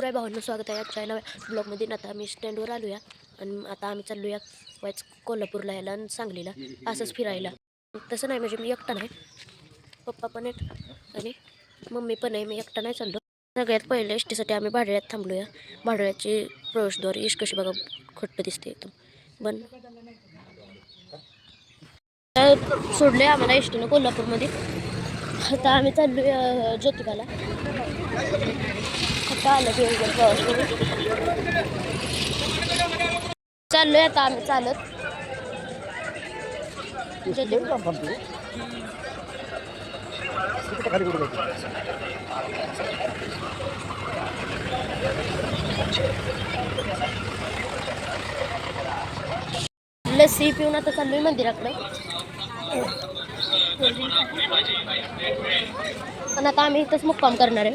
राय भावांना स्वागत आहे. आजच्या नव्या ब्लॉगमध्ये आता आम्ही स्टँडवर आलो या आणि आता आम्ही चाललो या वायच कोल्हापूरला यायला आणि सांगलीला असंच फिरायला. तसं नाही म्हणजे मी एकटा नाही. पप्पा पण आहेत आणि मम्मी पण आहे. मी एकटा नाही चाललो. सगळ्यात पहिले एस टीसाठी आम्ही भाडळ्यात थांबलो या भाडळ्याची प्रवेशद्वार इश कशी बघा खट्ट दिसते एकदम. बन. सोडले आम्हाला एस टीनं कोल्हापूरमध्ये. आता आम्ही चाललो या ज्योतिबाला. आलं दिवसभर प्रवास करून. चाललोय आता आम्ही चालत. लस्सी पिऊन आता चाललोय मंदिराकडे. पण आता आम्ही इथंच मुक्काम करणार आहे.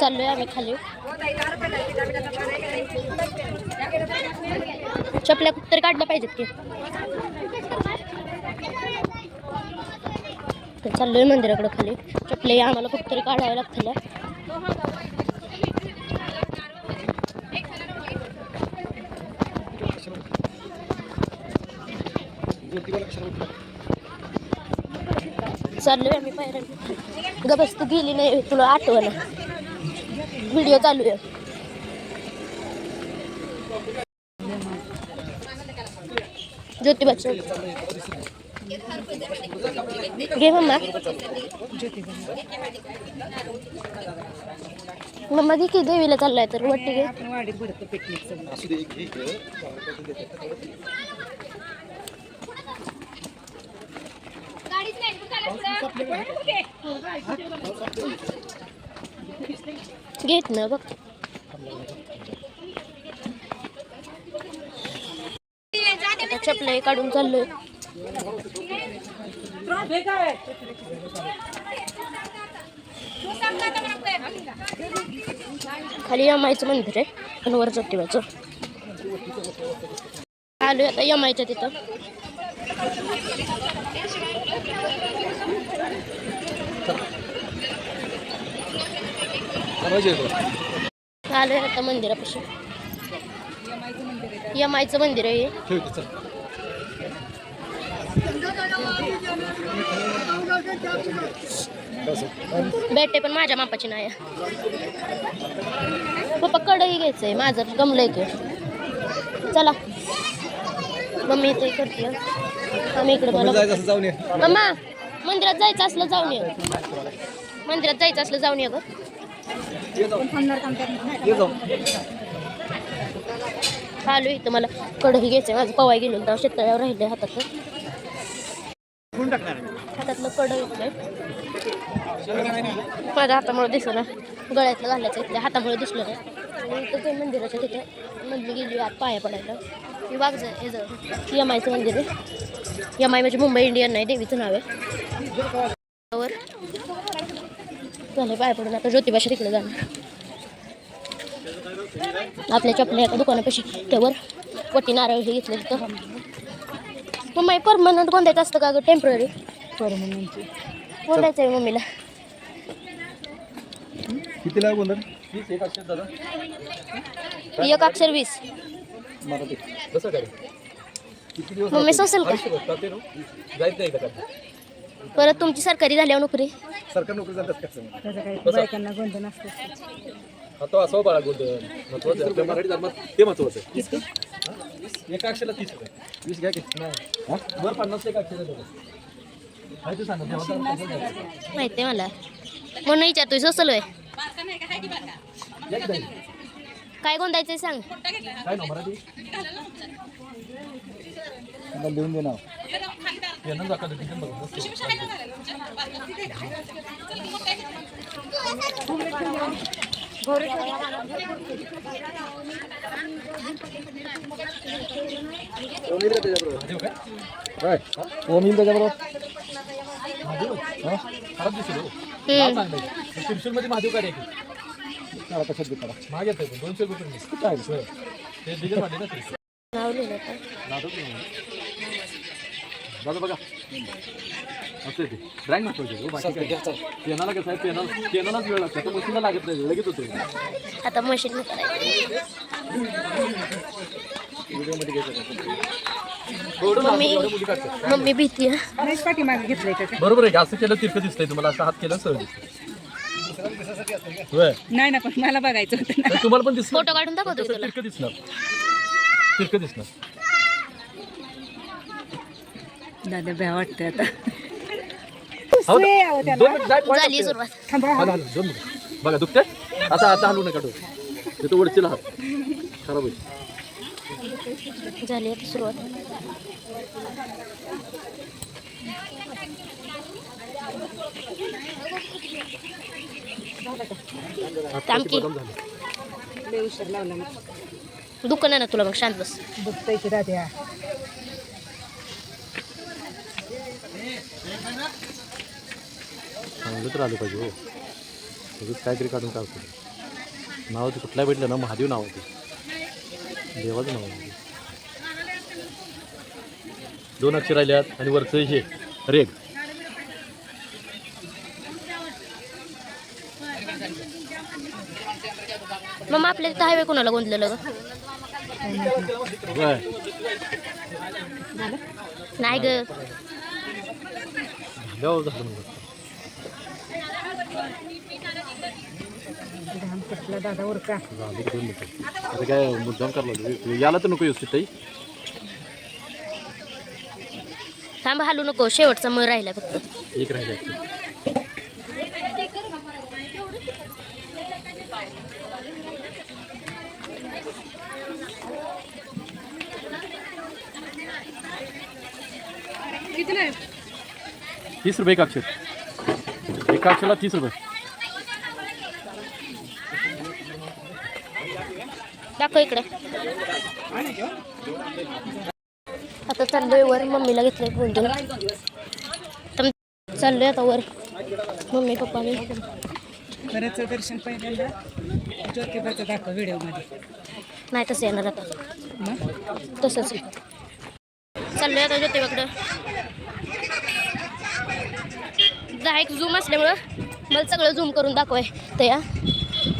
चाललोय आम्ही खाली. चपल्या कुठतरी काढल्या पाहिजेत की. तर चाललोय मंदिराकडे खाली. चपल्या आम्हाला कुठतरी काढाव्या लागतील. आम्ही पायऱ्या गबस तू गेली नाही तुला आठवण व्हिडिओ चालू आहे ज्योतिबाचं घे मम्मा. मम्मा घे की देवीला चाललाय तर वट्टी घे. घेत ना बघ आता चपला काढून चाललोय. खाली यमायचं मंदिर आहे आणि वर ज्योतिबाचं आलोय आता यमायचं तिथं. आलोय आता मंदिरापाशी. यमायचं मंदिर आहे हे. बेटे पण माझ्या मापाची नाही. आहे. पप्पा कढई घ्यायचंय माझं गमलंय की चला. मम्मी इथे करते. आम्ही इकडे मला मम्मा मंदिरात जायचं असलं जाऊन ये. मंदिरात जायचं असलं जाऊन ये ग. चालू आलो इथं मला कढई घ्यायचं माझं पवाय गेलो तेव्हा शेतकऱ्यावर राहिले हातात. हातातलं कढई माझ्या हातामुळे दिसलं ना. गळ्यातलं घालायचं इथल्या हातामुळे दिसलं नाही. इथं ते मंदिराच्या तिथे मंदिर गेली आत पाया पडायला. ही वाघ हे जवळ यमायचं मंदिर आहे. यमाई म्हणजे मुंबई इंडियन नाही देवीचं नाव आहे. झाले पाया पडून आता ज्योतिबाशी तिकडे जाणार. आपल्या चपल्या एका दुकानापाशी त्यावर वटी नारळ हे घेतले तर मम्मी परमनंट कोणत्याचं असतं का ग टेंपररी परमनंटची कोणाचं आहे मम्मीला. किती लाख बोलणार वीस एक अक्षर दादा एक अक्षर वीस. मराठी. कसं काय? किती दिवस मम्मी सोसल का? जायचं नाही का परत तुमची सरकारी झाल्यावर नोकरी? सरकार नोकरी जातात कसं त्याचं काही बायकांना गोंधळ नसतं. हा तो असं बाळा गोंधळ. महत्वाचं आपल्या मराठी धर्मात ते महत्वाचं आहे. एका अक्षरला तीस रुपये. वीस घ्या की. नाही. बरं पन्नास एक अक्षर आहे ते सांगा? देवाचा कसं घ्यायचं? माहिती आहे मला. म्हणून विचारतोय सोसल की ताई? काय गोंधायचंय सांग. काय ना मराठी? लिहून दे नाव. ओम येईल त्याच्याबरोबर. महादेव काय आहे कशात दुकाना पण दोनशे रुपये. काय? होय. ते डिझेल वाढले ना नाव लिहिलं बघा बघा. असं ते. बाकी काय? पेनाला कसं आहे? पेनाला पेनालाच वेळ लागतो. तर मशीनला लागत नाही लगेच होतं आता मशीन मम्मी भीती? बरोबर आहे असं केलं तिरकं दिसतंय तुम्हाला. असं हात केलं सरळ दिसतंय. होय. नाही ना पण मला बघायचं होतं तुम्हाला पण दिसणार फोटो काढून दाखवतो तिरकं दिसणार. तिरकं दिसणार. दादा भ्या वाटतं आता. हो ना? सुये आहो त्याला. दोन मिनिट, जाय, point झाली असते. सुरुवात. थांबा. हॅलो हॅलो दोन मिनिट. बघा दुखते आता आता हलवू नका डोळे तिथं हात. खराब होईल. झाली आता सुरुवात. झाले. दुकान आहे ना तुला मग शांत बस. दुखतंय की दाद्या. चांगलं तर आलं पाहिजे हो. लगेच काहीतरी काढून काढतो नाव ते कुठल्या भेटलं ना? महादेव नाव ते. देवाचं नाव आहे. दोन अक्षर राहिल्यात आणि वरचं हे रेग मग आपल्या तिथं हायवे कोणाला गोंधलेलं ग? नाही ग. घाम दादा उरका की आता काय मुद्दाम करला याला तर नको येऊ ताई थांब हालू नको. शेवटचा मग राहिला फक्त. एक राहिलं. तीस रुपये एक अक्षर एका तीस रुपये. दाखव इकडे. आता चाललोय वर मम्मीला घेतलंय बोलतो चाललोय आता वर. मम्मी पप्पा मी खरंच दर्शन पहिल्यांदा ज्योतिबाचं दाखव व्हिडिओमध्ये. नाही तसं येणार आता. तसंच. चाललोय आता ज्योतिबाकडं. दहा एक झूम असल्यामुळं मला सगळं झूम करून दाखवाय तर या.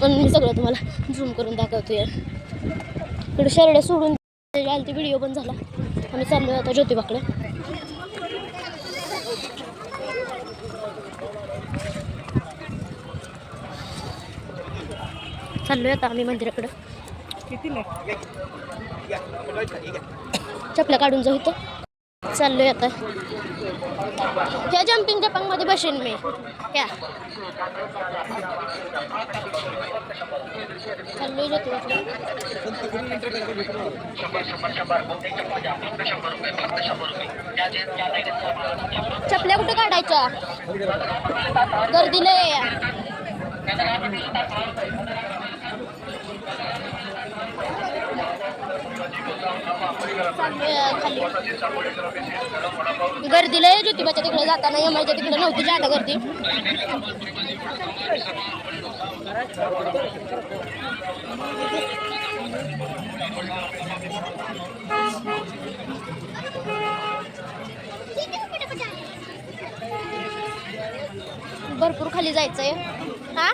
पण मी सगळं तुम्हाला झूम करून दाखवतो या. इकडे शरड्या सोडून आलती व्हिडिओ पण झाला. आम्ही चाललोय आता ज्योतिबाकडे. चाललोय आता आम्ही मंदिराकडं. चपल्या काढून जाऊ इथं. चाललोय आता. ह्या जम्पिंग जपांगमध्ये बसेन मी. ह्या चाललोय चपल्या कुठे काढायच्या? गर्दी या आहे. चाललोय खाली गर्दी लय ज्योतिबाच्या तिकडे जाताना. यमाईच्या तिकडे नव्हती जाता गर्दी. भरपूर खाली जायचंय. हा?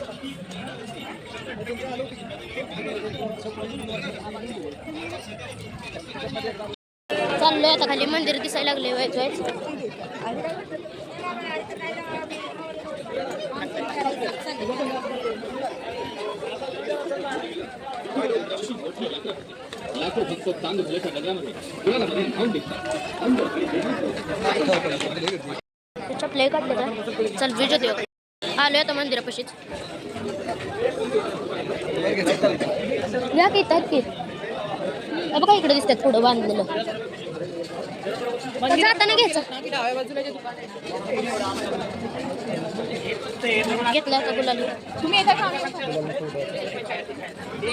चाललोय आता खाली मंदिर दिसायला लागले व्हायचं व्हायचं चपले काढले का चल विजय देऊ आलोय आता मंदिरापाशीच. या की येतात की. बघा इकडे दिसतात पुढं बांधलेलं. जाताना घ्यायचं. घेतलं का गुलाल. तुम्ही येता का?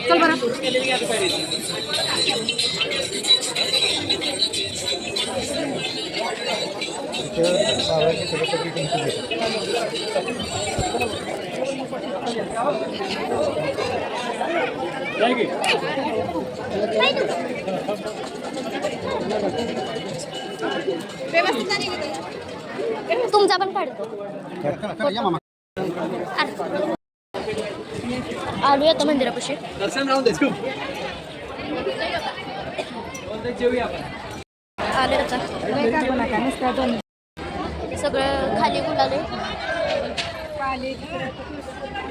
चल बरं. तुमचा पण काढतो. आलो आता मंदिरापाशी. आले आता सगळं खाली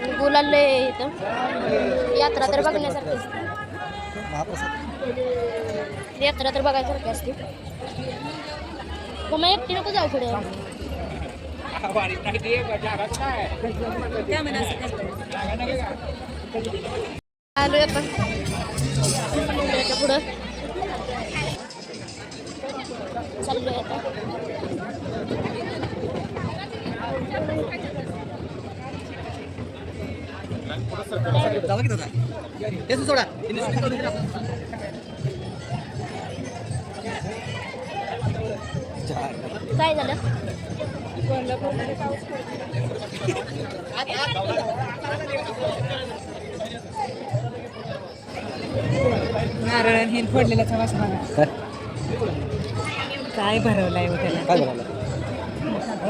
गुलाले पाले इथं. यात्रा तर बघण्यासारखी असते. यात्रा तर बघायसारखी असते. मग एकटी नको जाऊ पुढे. आलो आपण पुढं. चाललोय आता. जावा की दादा सोडा. काय झालं? नारळ हे फोडलेल्याचा वास बघा. काय? भरवलाय हो त्याला? काय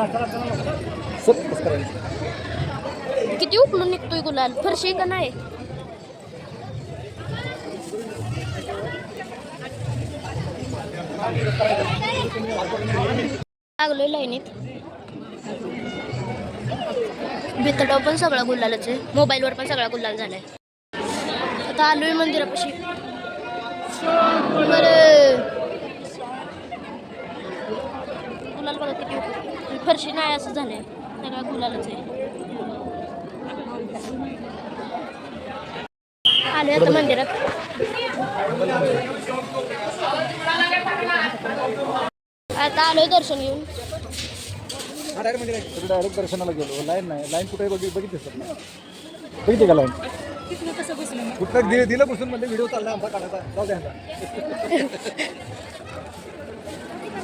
करायचं किती उकलून निघतोय गुलाल? फरशी का नाही? लागलोय लाईनीत. भितडाव पण सगळा गुलालच आहे. मोबाईलवर पण सगळा गुलाल झालाय. आता आलोय मंदिरापाशी. बरं. गुलाल बघा किती फरशी नाही असं झालंय. सगळा गुलालच आहे. आलोय आता मंदिरात. आता आलोय दर्शन घेऊन. डायरेक्ट डायरेक्ट दर्शनाला गेलो. लाईन नाही. लाईन कुठे बघितली सर बघितली का लाईन? कुठं दिलं दिलं बसून म्हणजे व्हिडिओ चालला आमचा काढायचा. जाऊ द्या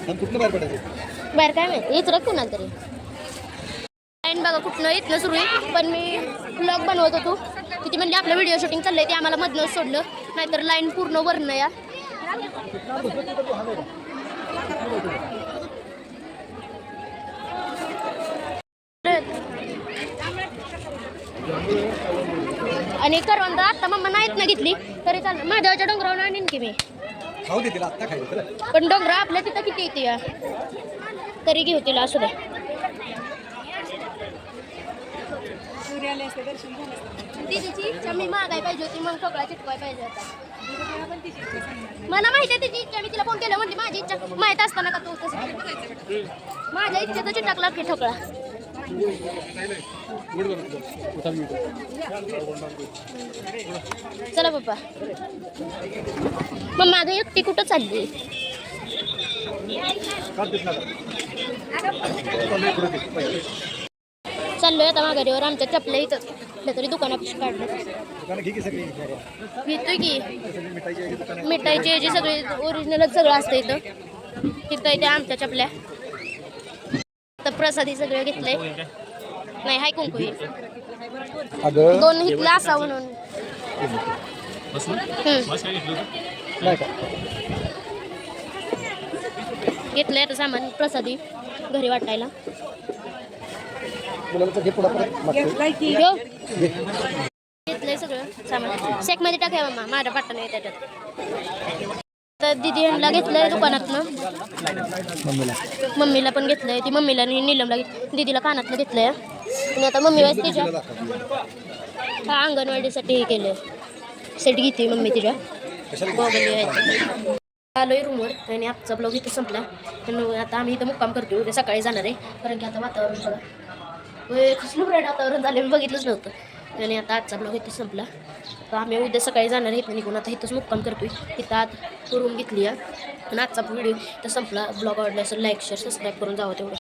कुठलं बाहेर पडायचं? बाहेर काय माहिती? इथं कुणाला तरी? लाईन बघा कुठनं इथनं सुरू आहे. पण मी ब्लॉग बनवत होतो. तिथे म्हणजे आपलं व्हिडिओ शूटिंग चाललंय ते आम्हाला मधनंच सोडलं. नाहीतर लाईन पूर्ण वरण या. आणि करवंद आता मम्मा नाहीत ना घेतली तरी चालेल महादेवाच्या डोंगरावर आणीन की मी. खाऊ दे तिला आत्ता. पण डोंगरा आपल्या तिथं किती येते या? तरी घेऊ तिला असू द्या. सूर्य आले असते दर्शन झालं असतं. तिची इच्छा मी मागाय पाहिजे होती मग सगळा चिटकवाय पाहिजे होता. मला पण तिची इच्छा सांगणार. मला माहिती आहे तिची इच्छा मी तिला फोन केला म्हणते माझी इच्छा माहीत असताना का तू तसं माझ्या इच्छेचा चिटकला की ठोकळा. चला पप्पा. मग माझं एकटी कुठं चालली? काढ तिथनं आता. माघारीवर आमच्या चपल्या इथं कुठल्या तरी दुकानापाशी काढलं घेतोय की. मिठाईची याची सगळी ओरिजिनलच सगळं असतं इथं. तिथं इथे आमच्या चपल्या. तर प्रसादी सगळं घेतलंय. नाही हाय कुंकू. दोन हितला असा म्हणून. घेतलंय आता सामान प्रसादी घरी वाटायला. मुलाला घे पुढं परत मागचं. घेतलाय की घेऊ घेतलंय सगळं सामान. सेकमध्ये टाकाय मामा माझ्या पाटण आहे त्याच्यात तर दिदी ह्यांना घेतलंय दुकानातनं मम्मीला. मम्मीला पण घेतलंय ती मम्मीला आणि निलमला घेत दीदीला कानातलं घेतलंय. आणि आता मम्मी वाईस तिच्या. हा अंगणवाडीसाठी हे केलंय. सेट घेते मम्मी तिच्या. बॉगली आहे. आलोय रूमवर आणि आजचा ब्लॉग इथं संपला. आणि आता आम्ही इथं मुक्काम करतो उद्या सकाळी जाणार आहे. कारण की आता वातावरण होय कसलं ब्रेड वातावरण झालं मी बघितलंच नव्हतं. आणि आता आजचा ब्लॉग इथे संपला. तर आम्ही उद्या सकाळी जाणार आहे निघून. आता इथंच मुक्काम करतोय. इथं आत रूम घेतली आहे. आणि आजचा व्हिडिओ तर संपला. ब्लॉग आवडला असेल लाईक शेअर सबस्क्राईब करून जावं तेवढं.